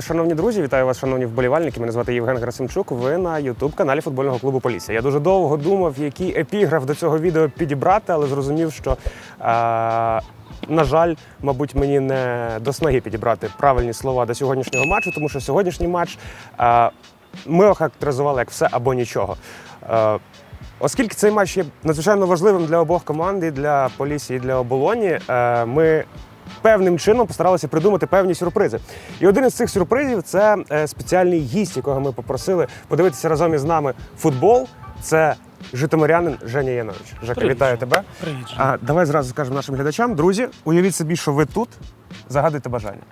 Шановні друзі, вітаю вас, шановні вболівальники. Мене звати Євген Грасимчук. Ви на Ютуб-каналі футбольного клубу Полісся. Я дуже довго думав, який епіграф до цього відео підібрати, але зрозумів, що. Е- на жаль, мабуть, мені не до снаги підібрати правильні слова до сьогоднішнього матчу, тому що сьогоднішній матч е- ми охарактеризували як все або нічого. Е- Оскільки цей матч є надзвичайно важливим для обох команд, і для Полісі, і для оболоні, е, ми певним чином постаралися придумати певні сюрпризи. І один із цих сюрпризів це е, спеціальний гість, якого ми попросили подивитися разом із нами футбол. Це житомирянин Женя Янович. Жека, Привіт, вітаю тебе. Привіт. А давай зразу скажемо нашим глядачам. Друзі, уявіть собі, що ви тут. Загадуйте бажання.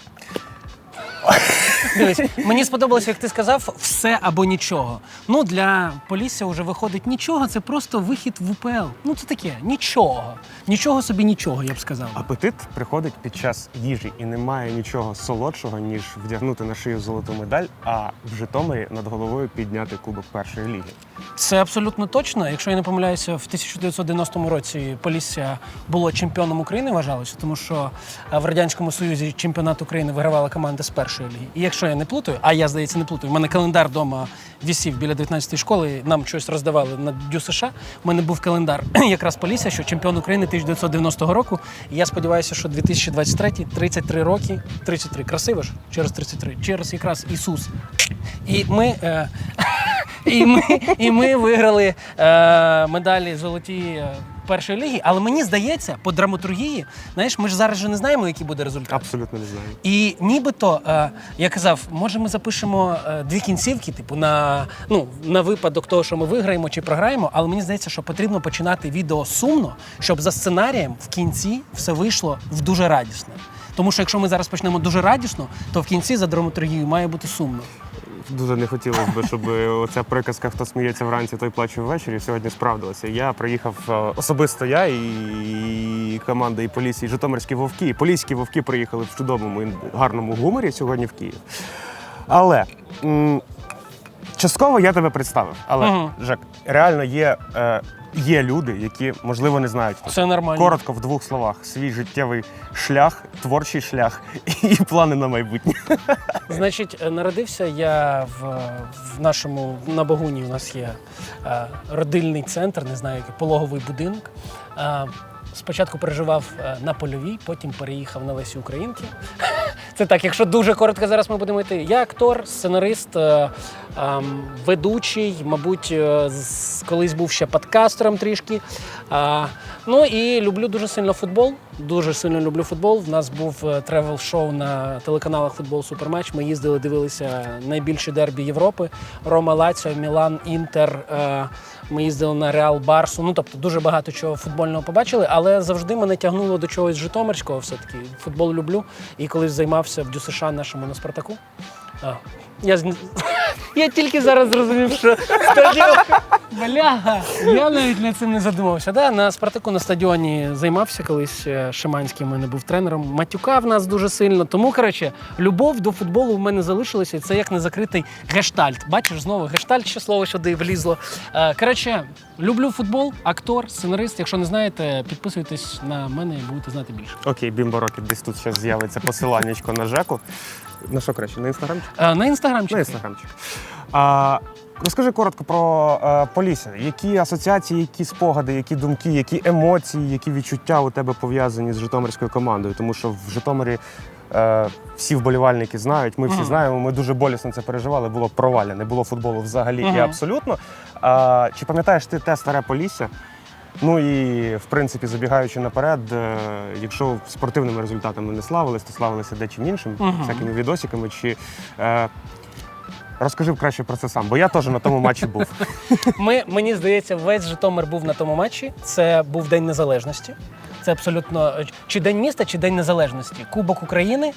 Дивись, мені сподобалося, як ти сказав, все або нічого. Ну для Полісся вже виходить нічого, це просто вихід в УПЛ. Ну це таке, нічого. Нічого собі нічого, я б сказав. Апетит приходить під час їжі, і немає нічого солодшого, ніж вдягнути на шию золоту медаль, а в Житомирі над головою підняти кубок першої ліги. Це абсолютно точно. Якщо я не помиляюся, в 1990 році Полісся було чемпіоном України, вважалося, тому що е, в радянському союзі чемпіонат України вигравала команда з першої ліги. І якщо я не плутаю, а я здається не плутаю, в мене календар вдома вісів біля 19-ї школи. Нам щось роздавали на Дю США. У мене був календар якраз Полісся, що чемпіон України 1990 року. І я сподіваюся, що 2023 33 роки, 33, красиво ж через 33, через якраз Ісус. І ми. Е, і ми, і ми виграли е, медалі золоті е, першої ліги. Але мені здається, по драматургії, знаєш, ми ж зараз же не знаємо, який буде результат. Абсолютно не знаю. І нібито, е, я казав, може ми запишемо е, дві кінцівки, типу, на, ну, на випадок того, що ми виграємо чи програємо, але мені здається, що потрібно починати відео сумно, щоб за сценарієм в кінці все вийшло в дуже радісне. Тому що якщо ми зараз почнемо дуже радісно, то в кінці за драматургією має бути сумно. Дуже не хотілося б, щоб оця приказка, хто сміється вранці, той плаче ввечері, сьогодні справдилася. Я приїхав е, особисто я і команда і поліції, і Житомирські вовки. І Поліські вовки приїхали в чудовому і гарному гуморі сьогодні в Київ. Але частково я тебе представив. Але Мгм. Жек, реально є, е, є люди, які можливо не знають. Це нормально. Коротко в двох словах: свій життєвий шлях, творчий шлях і плани на майбутнє. Значить, е, народився я в, в нашому на Богуні. У нас є е, родильний центр, не знаю, який пологовий будинок. Е, спочатку переживав е, на польовій, потім переїхав на Лесі Українки. Це так, якщо дуже коротко зараз ми будемо йти. Я актор, сценарист, е, ем, ведучий, мабуть, е, з- колись був ще подкастером трішки. А, ну і люблю дуже сильно футбол. Дуже сильно люблю футбол. В нас був е, тревел-шоу на телеканалах Футбол Суперматч. Ми їздили, дивилися найбільші дербі Європи: Рома Лаціо, Мілан, Інтер. е, Ми їздили на Реал Барсу. Ну тобто дуже багато чого футбольного побачили, але завжди мене тягнуло до чогось Житомирського. Все таки футбол люблю. І колись займався в ДЮСШ нашому на Спартаку. А, я, я тільки зараз зрозумів, що стадіон. Бляга, я навіть над цим не задумався. Да? На Спартаку на стадіоні займався колись е, Шиманський в мене був тренером. Матюка в нас дуже сильно. Тому, коротше, любов до футболу в мене залишилася, і це як незакритий гештальт. Бачиш, знову гештальт, ще слово сюди влізло. Е, Коротше, люблю футбол, актор, сценарист. Якщо не знаєте, підписуйтесь на мене і будете знати більше. Окей, Бімбо Рокет, десь тут зараз з'явиться посиланнячко на Жеку. На що краще? На інстаграмчик? Е, На інстаграмчик. На інстаграмчик. А, розкажи коротко про е, Полісся. Які асоціації, які спогади, які думки, які емоції, які відчуття у тебе пов'язані з Житомирською командою? Тому що в Житомирі е, всі вболівальники знають, ми всі знаємо, ми дуже болісно це переживали. Було проваля, не було футболу взагалі і абсолютно. А, чи пам'ятаєш ти те старе Полісся? Ну і в принципі, забігаючи наперед, е, якщо спортивними результатами не славились, то славилися дечим іншим, Мгм. всякими відосиками. Чи е, розкажи краще про це сам, бо я теж на тому матчі був. Ми, мені здається, весь Житомир був на тому матчі. Це був День Незалежності. Це абсолютно чи День міста, чи День Незалежності. Кубок України,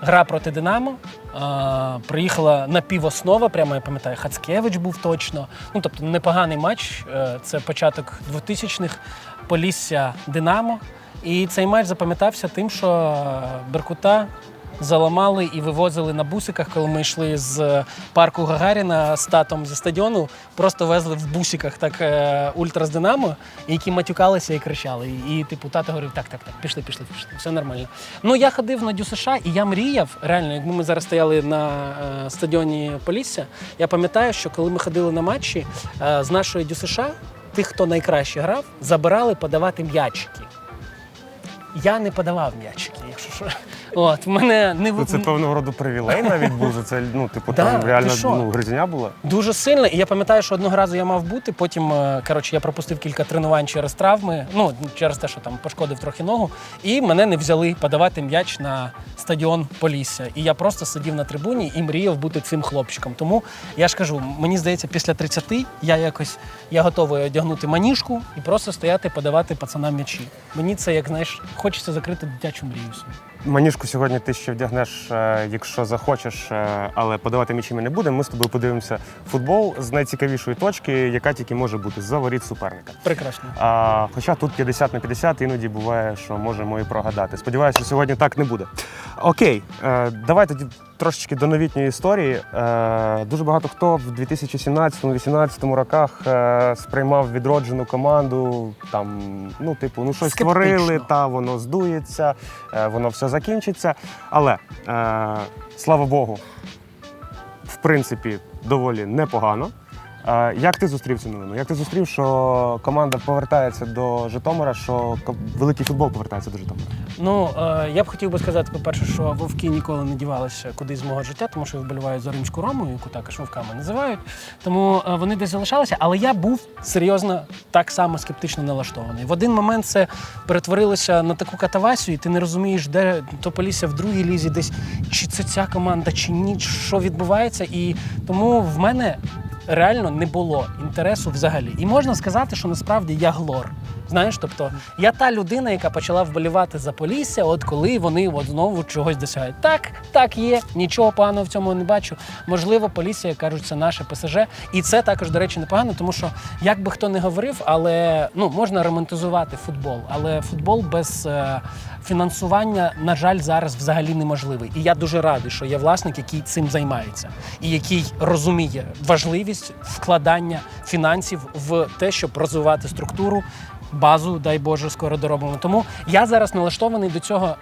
гра проти Динамо. А, приїхала напівоснова, прямо я пам'ятаю, Хацкевич був точно. Ну тобто непоганий матч. Е, Це початок 2000-х, Полісся Динамо. І цей матч запам'ятався тим, що Беркута заламали і вивозили на бусиках, коли ми йшли з парку Гагаріна з татом зі стадіону. Просто везли в бусиках так е, ультра з Динамо, які матюкалися і кричали. І, і типу, тато говорив: так, так, так, пішли, пішли, пішли. Все нормально. Ну я ходив на ДЮСШ, і я мріяв, реально, якби ми зараз стояли на е, стадіоні Полісся, я пам'ятаю, що коли ми ходили на матчі е, з нашої ДЮСШ, тих, хто найкраще грав, забирали подавати м'ячики. Я не подавав м'ячики, якщо що. От, в мене не Ну, це певного роду привілей навіть був за це. Ну, типу, Да, там ти реально що? ну, гризня була. Дуже сильно. І я пам'ятаю, що одного разу я мав бути. Потім е, коротше, я пропустив кілька тренувань через травми. Ну через те, що там пошкодив трохи ногу. І мене не взяли подавати м'яч на стадіон Полісся. І я просто сидів на трибуні і мріяв бути цим хлопчиком. Тому я ж кажу, мені здається, після 30 я якось я готовий одягнути маніжку і просто стояти, подавати пацанам м'ячі. Мені це як знаєш, хочеться закрити дитячу мрію. собі. Маніжку сьогодні ти ще вдягнеш, е, якщо захочеш, е, але подавати м'ячі ми не будемо. Ми з тобою подивимося футбол з найцікавішої точки, яка тільки може бути за воріт суперника. Прекрасно. А, хоча тут 50 на 50, іноді буває, що можемо і прогадати. Сподіваюся, що сьогодні так не буде. Окей, е, давай тоді трошечки до новітньої історії. Е, дуже багато хто в 2017-2018 роках е, сприймав відроджену команду. Там, ну, типу, ну щось Скептично. створили, та воно здується, е, воно все закінчиться. Але слава Богу, в принципі, доволі непогано. Як ти зустрів цю новину? Як ти зустрів, що команда повертається до Житомира, що великий футбол повертається до Житомира? Ну е, я б хотів би сказати, по-перше, що вовки ніколи не дівалися кудись з мого життя, тому що я вболіваю за римську рому, яку також вовками називають. Тому е, вони десь залишалися, але я був серйозно так само скептично налаштований. В один момент це перетворилося на таку катавасію, і ти не розумієш, де Тополісся в другій лізі, десь чи це ця команда, чи ні, що відбувається. І тому в мене реально не було інтересу взагалі. І можна сказати, що насправді я глор. Знаєш, тобто я та людина, яка почала вболівати за Полісся, от коли вони от знову чогось досягають. Так, так є, нічого поганого в цьому не бачу. Можливо, Полісся, як кажуть, це наше ПСЖ. І це також, до речі, непогано, тому що як би хто не говорив, але ну можна романтизувати футбол, але футбол без е, фінансування, на жаль, зараз взагалі неможливий. І я дуже радий, що є власник, який цим займається, і який розуміє важливість вкладання фінансів в те, щоб розвивати структуру. Базу, дай Боже, скоро доробимо. Тому я зараз налаштований до цього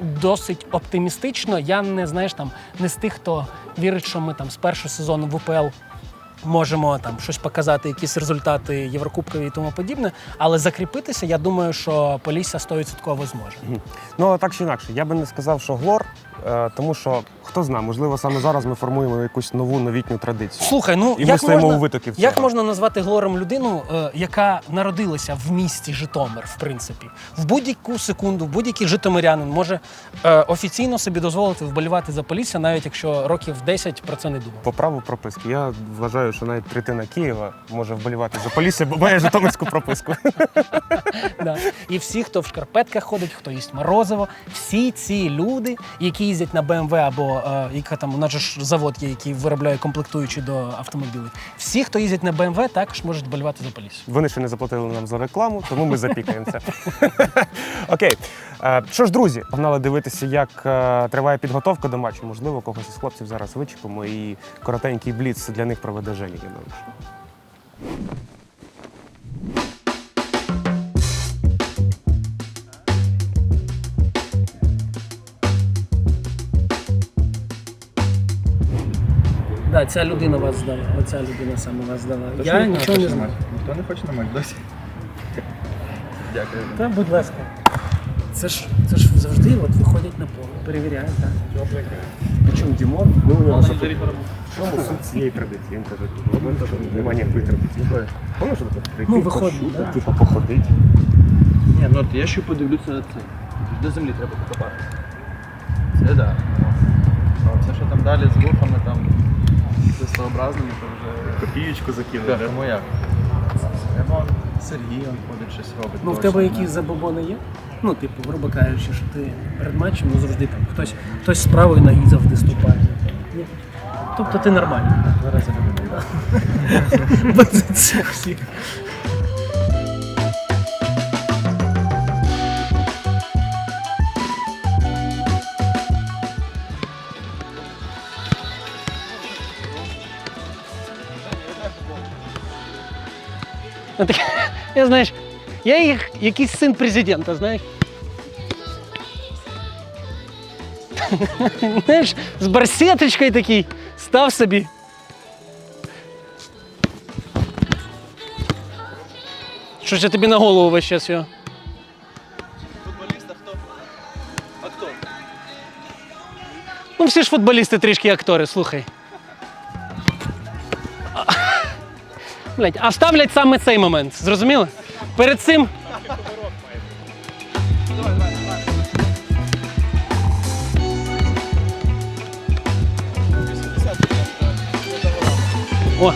досить оптимістично. Я не знаєш там не з тих, хто вірить, що ми там з першого сезону в УПЛ можемо там щось показати, якісь результати Єврокубкові і тому подібне. Але закріпитися, я думаю, що Полісся 100% зможе. Ну, так чи інакше, я би не сказав, що глор, тому що хто знає, можливо, саме зараз ми формуємо якусь нову новітню традицію. Слухай, ну І ми стоїмо можна, у витоків як цього. можна назвати глором людину, е, яка народилася в місті Житомир, в принципі, в будь-яку секунду, в будь-який житомирянин може е, офіційно собі дозволити вболівати за Полісся, навіть якщо років 10 про це не думав. По праву прописки. Я вважаю, що навіть третина Києва може вболівати за Полісся, бо має житомирську прописку. І всі, хто в шкарпетках ходить, хто їсть морозиво, всі ці люди, які їздять на БМВ або е, яка там у ж завод є, який виробляє комплектуючі до автомобілів. Всі, хто їздять на БМВ, також можуть болювати за Поліссю. Вони ще не заплатили нам за рекламу, тому ми запікаємося. Окей. Е, Що ж, друзі, погнали дивитися, як е, триває підготовка до матчу. Можливо, когось із хлопців зараз вичепимо і коротенький бліц для них проведе Женя Янович. Да, ця людина вас здала. Оця людина саме вас здала. Я нічого не знаю. Ніхто не хоче на матч досі. Дякую. Та, будь ласка. Це ж, це ж завжди от виходять на поле, перевіряють, так. Причому Дімон, ми у нього в чому суть цієї традиції? Він каже, ну, що немає ніякої традиції. Помниш, що таке? Прийти, Ну, виходить, пошути, да. типу, походити. Ні, ну от я ще подивлюся на це. До землі треба покопати. Це да. А все, що там далі з вухами, там з своєобразними, то вже. Копієчку закинули. Да, тому як? Треба Сергій он ходить, щось робить. Ну, в тебе якісь забобони є? Ну, типу, грубо кажучи, що ти перед матчем ну, завжди там хтось, хтось з правої ноги завжди ступає. Ні? Тобто ти нормальний. Зараз я люблю. Без всіх. Ну, так, Я знаєш, я їх якийсь син президента, знаєш. Знаєш, з барсеточкою такий став собі. Що я тобі на голову весь час його? Футболіст, а хто? А хто? Ну, всі ж футболісти трішки актори, слухай. Блять, а ставлять саме цей момент, зрозуміло? Перед цим. О,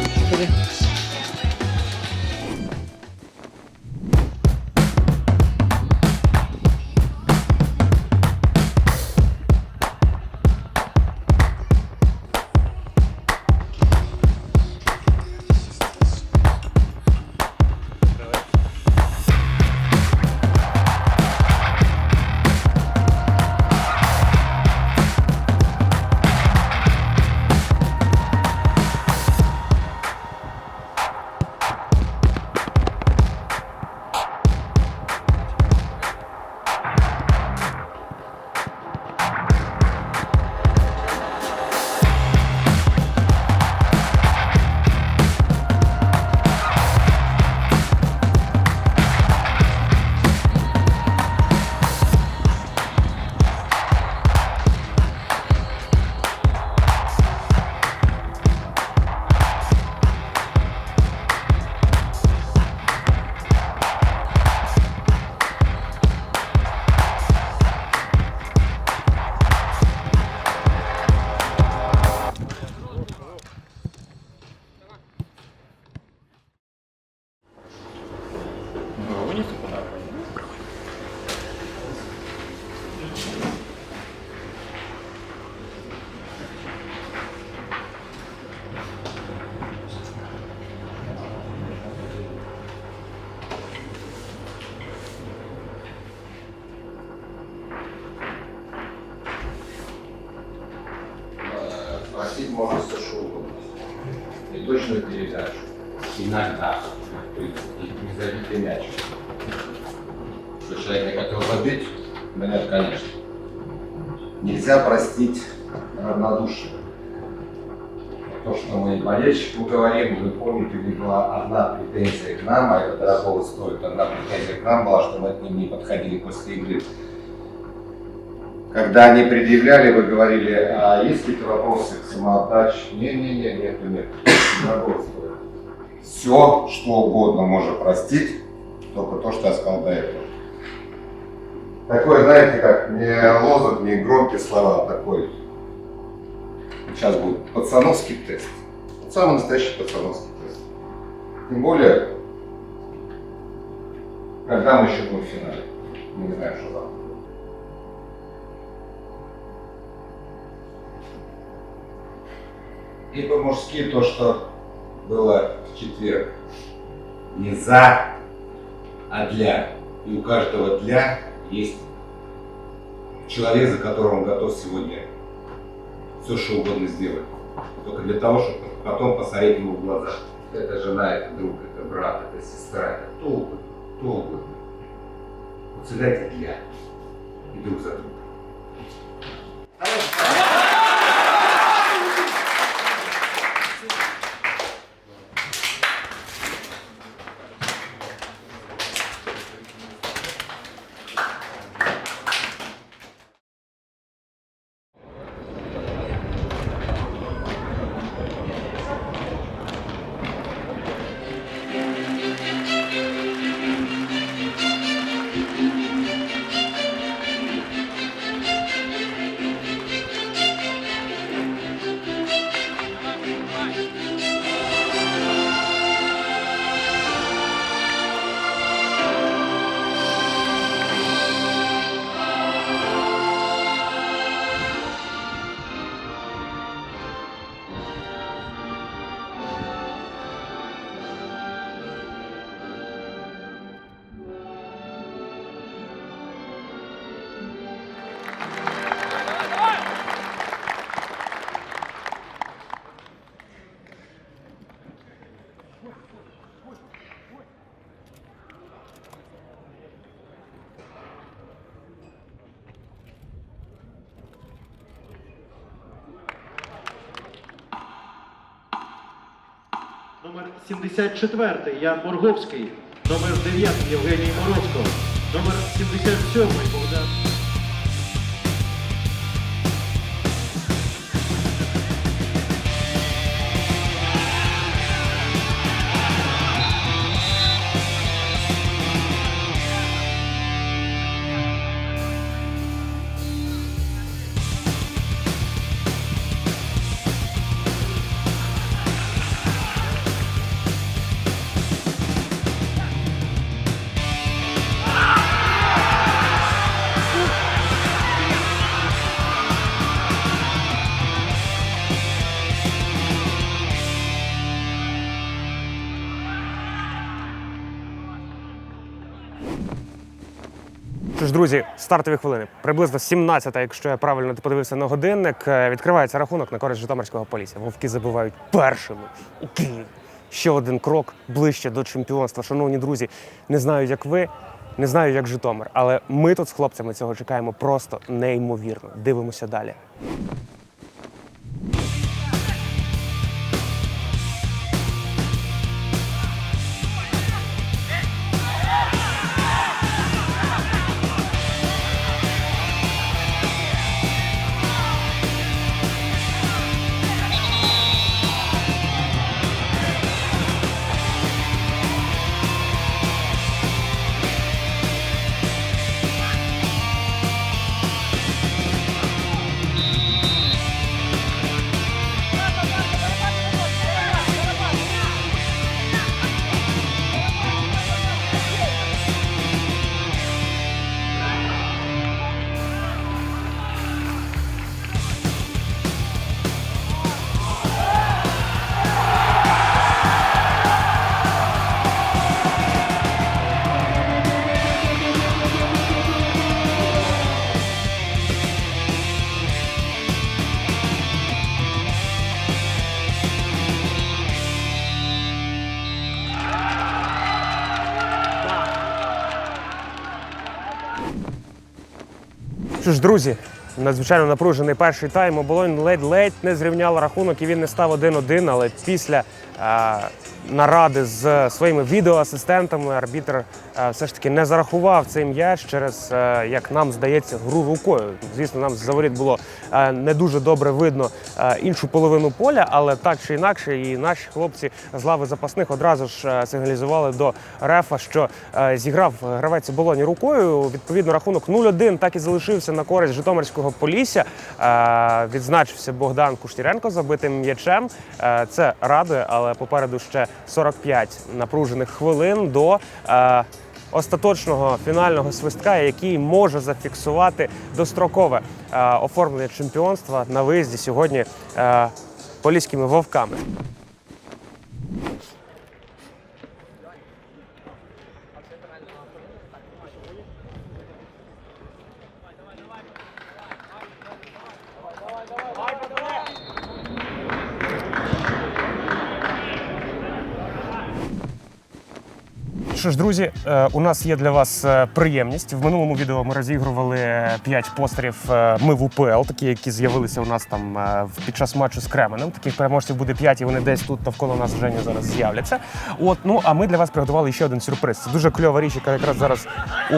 Что человек не хотел забить, да нет, конечно. Нельзя простить равнодушие. То, что мы болельщику говорим, вы помните, у них была одна претензия к нам, а это дорого стоит. Одна претензия к нам была, что мы к ним не подходили после игры. Когда они предъявляли, вы говорили, а есть какие-то вопросы к самоотдаче? Не-не-не, нету, нет. Дорого стоит. Все, что угодно можно простить, только то, что я сказал до этого. Такой, знаете, как не лозунг, не громкие слова, а такой. Сейчас будет пацановский тест. Вот самый настоящий пацановский тест. Тем более, когда мы еще будем в финале. Мы не знаем, что завтра. И по-мужски то, что было в четверг. Не за, а для. И у каждого для есть человек, за которого он готов сегодня все, что угодно сделать. Только для того, чтобы потом посмотреть ему в глаза. Это жена, это друг, это брат, это сестра, это кто угодно, кто угодно. Вот всегда это для. И друг за друга. Номер 74 Ян Морговський. Номер 9 Євгеній Морозко. Номер 77 Богдан. Що ж, друзі, стартові хвилини. Приблизно 17-та, якщо я правильно подивився на годинник, е, відкривається рахунок на користь Житомирського полісся. Вовки забивають першими у Києві. Ще один крок ближче до чемпіонства. Шановні друзі, не знаю, як ви, не знаю, як Житомир, але ми тут з хлопцями цього чекаємо просто неймовірно. Дивимося далі. Що ж, друзі, надзвичайно напружений перший тайм. Оболонь ледь-ледь не зрівняв рахунок і він не став 1-1, але після е, наради з своїми відеоасистентами арбітр е, все ж таки не зарахував цей м'яч через, е, як нам здається, гру рукою. Звісно, нам з воріт було е, не дуже добре видно іншу половину поля, але так чи інакше, і наші хлопці з лави запасних одразу ж сигналізували до рефа, що зіграв гравець оболоні рукою. Відповідно, рахунок 0-1 так і залишився на користь Житомирського Полісся. Відзначився Богдан Куштіренко забитим м'ячем. Це радує, але попереду ще 45 напружених хвилин до. е, Остаточного фінального свистка, який може зафіксувати дострокове е, оформлення чемпіонства на виїзді сьогодні е, поліськими вовками. Ж, друзі, е, у нас є для вас е, приємність. В минулому відео ми розігрували 5 постерів е, Ми в УПЛ, такі, які з'явилися у нас там під час матчу з Кременем. Таких переможців буде 5, і вони десь тут навколо нас Женя зараз з'являться. От, ну а ми для вас приготували ще один сюрприз. Це дуже кльова річ, яка якраз зараз у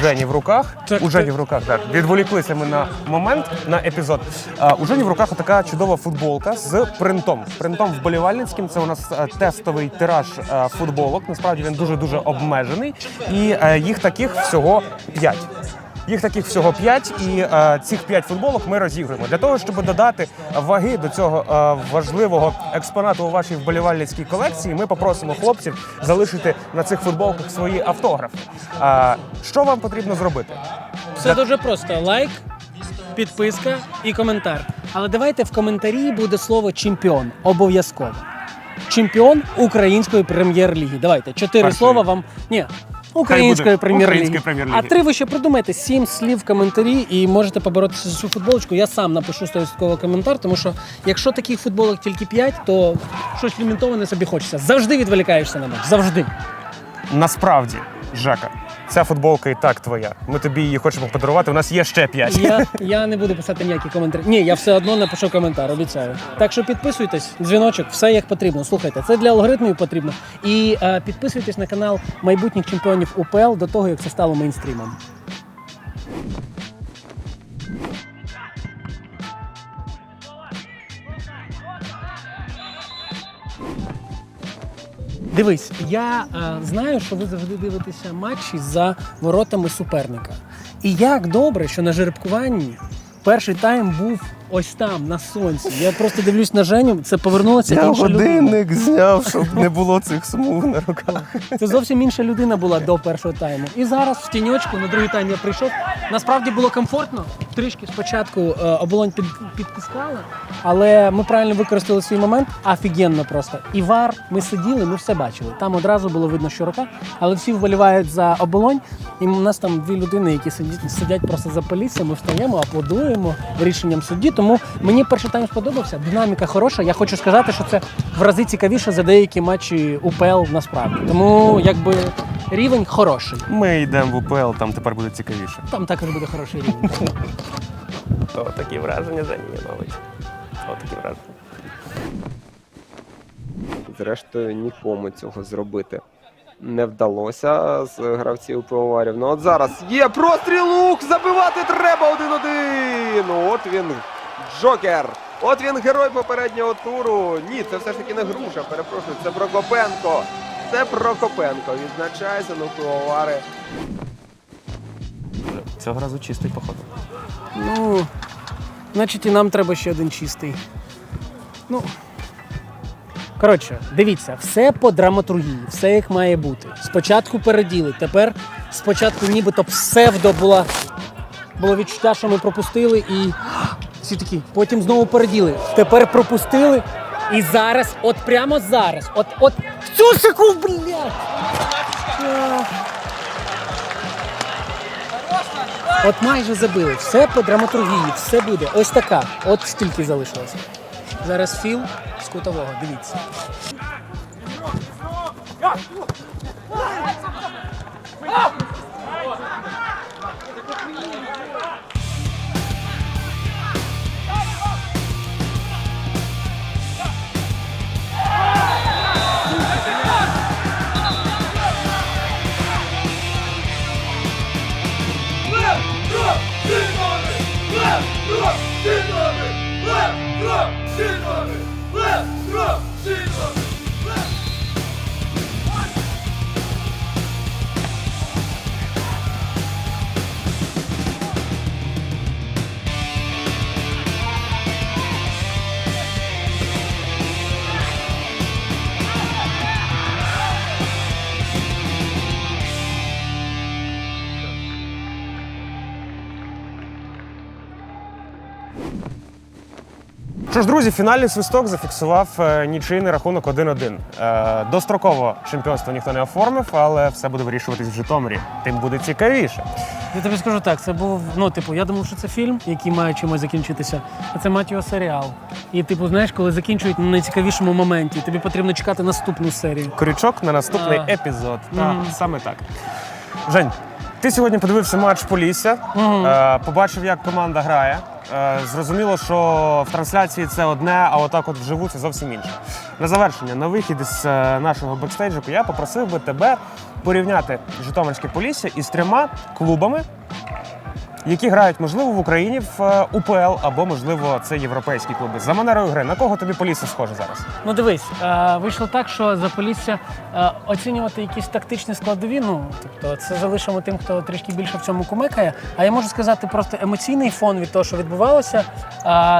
Жені в руках. Так, у Жені так. в руках так. Відволіклися ми на момент, на епізод. А, у Жені в руках така чудова футболка з принтом. Принтом вболівальницьким. Це у нас е, тестовий тираж е, футболок. Насправді він дуже дуже обмежений, і е, їх таких всього 5. Їх таких всього 5, і е, цих 5 футболок ми розігруємо для того, щоб додати ваги до цього е, важливого експонату у вашій вболівальницькій колекції. Ми попросимо хлопців залишити на цих футболках свої автографи. Е, що вам потрібно зробити? Все дуже просто: лайк, підписка і коментар. Але давайте в коментарі буде слово чемпіон. Обов'язково. Чемпіон української прем'єр-ліги. Давайте чотири Першої. слова вам. Ні. Української прем'єр-ліги. прем'єр-ліги. А три ви ще придумайте сім слів в коментарі і можете поборотися за цю футболочку. Я сам напишу 100% коментар, тому що якщо таких футболок тільки 5, то щось лімітоване собі хочеться. Завжди відволікаєшся на матч. Завжди. Насправді, Жека, ця футболка і так твоя. Ми тобі її хочемо подарувати. У нас є ще п'ять. Я, я не буду писати ніякі коментарі. Ні, я все одно напишу коментар, обіцяю. Так що підписуйтесь, дзвіночок, все як потрібно. Слухайте, це для алгоритмів потрібно. І е, підписуйтесь на канал майбутніх чемпіонів УПЛ до того, як це стало мейнстрімом. Дивись, я е, знаю, що ви завжди дивитеся матчі за воротами суперника. І як добре, що на жеребкуванні перший тайм був ось там, на сонці. Я просто дивлюсь на Женю, це повернулася Я інша людина. годинник зняв, щоб не було цих смуг на руках. Це зовсім інша людина була до першого тайму. І зараз в тіньочку на другий тайм я прийшов. Насправді було комфортно. Трішки спочатку е, оболонь під, підтискала, але ми правильно використали свій момент. Офігенно просто. І вар, ми сиділи, ми все бачили. Там одразу було видно, що рука, але всі вболівають за оболонь. І у нас там дві людини, які сидять, сидять просто за поліцією. Ми встаємо, аплодуємо рішенням судді. Тому мені перший тайм сподобався. Динаміка хороша. Я хочу сказати, що це в рази цікавіше за деякі матчі УПЛ насправді. Тому якби рівень хороший. Ми йдемо в УПЛ, там тепер буде цікавіше. Там також буде хороший рівень. О, такі враження за ній, мабуть. О, такі враження. Зрештою, нікому цього зробити не вдалося з гравців пивоварів. Ну от зараз є простріл лук! Забивати треба один-один! Ну, От він Джокер! От він герой попереднього туру. Ні, це все ж таки не груша. Перепрошую, це Прокопенко. Це Прокопенко. Відзначається, ну пивовари. Цього разу чистий, походу. Ну, значить, і нам треба ще один чистий. Ну. Коротше, дивіться, все по драматургії, все як має бути. Спочатку переділи, тепер спочатку нібито псевдо була, було відчуття, що ми пропустили, і всі такі, потім знову переділи. Тепер пропустили. І зараз, от прямо зараз, от, от в цю секунду, блядь! От майже забили. Все по драматургії, все буде. Ось така. От стільки залишилося. Зараз філ з кутового. Дивіться. Що ж, друзі, фінальний свисток зафіксував е, нічийний рахунок 1-1. Е, достроково чемпіонство ніхто не оформив, але все буде вирішуватись в Житомирі. Тим буде цікавіше. Я тобі скажу так, це був, ну, типу, я думав, що це фільм, який має чимось закінчитися, а це мать його серіал. І, типу, знаєш, коли закінчують на найцікавішому моменті, тобі потрібно чекати наступну серію. Крючок на наступний А. епізод. Так, Мгм. саме так. Жень, ти сьогодні подивився матч Полісся, Мгм. е, побачив, як команда грає. Е, зрозуміло, що в трансляції це одне, а отак от вживу це зовсім інше. На завершення, на вихід із е, нашого бекстейджику, я попросив би тебе порівняти Житомирське Полісся із трьома клубами, які грають, можливо, в Україні в е, УПЛ або, можливо, це європейські клуби. За манерою гри, на кого тобі Полісся схоже зараз? Ну дивись, е, вийшло так, що за Полісся е, оцінювати якісь тактичні складові. Ну тобто це залишимо тим, хто трішки більше в цьому кумекає. А я можу сказати просто емоційний фон від того, що відбувалося.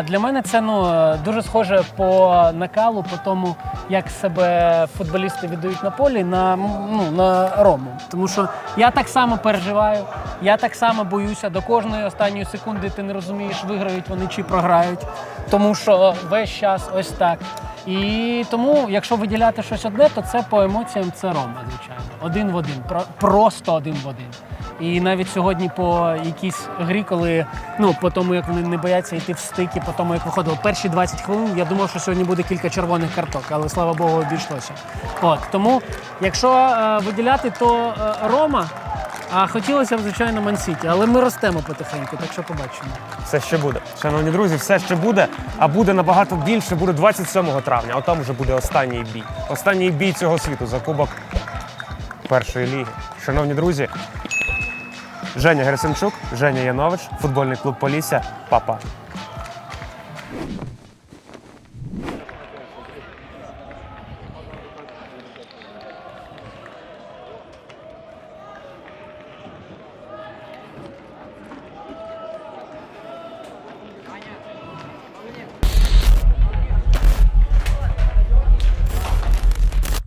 Для мене це ну дуже схоже по накалу, по тому, як себе футболісти віддають на полі на, ну, на Рому. Тому що я так само переживаю, я так само боюся. До кожної останньої секунди ти не розумієш, виграють вони чи програють. Тому що весь час ось так. І тому, якщо виділяти щось одне, то це по емоціям це Рома, звичайно. Один в один. Про- Просто один в один. І навіть сьогодні по якійсь грі, коли ну по тому, як вони не бояться йти в стики, по тому, як виходило перші 20 хвилин, я думав, що сьогодні буде кілька червоних карток, але слава Богу, обійшлося. От тому, якщо е, виділяти, то е, Рома. А хотілося б, звичайно, Мансіті, але ми ростемо потихеньку, так що побачимо. Все ще буде. Шановні друзі, все ще буде, а буде набагато більше. Буде 27 травня. Отам вже буде останній бій. Останній бій цього світу за кубок першої ліги. Шановні друзі, Женя Герсенчук, Женя Янович, футбольний клуб Полісся. Па-па.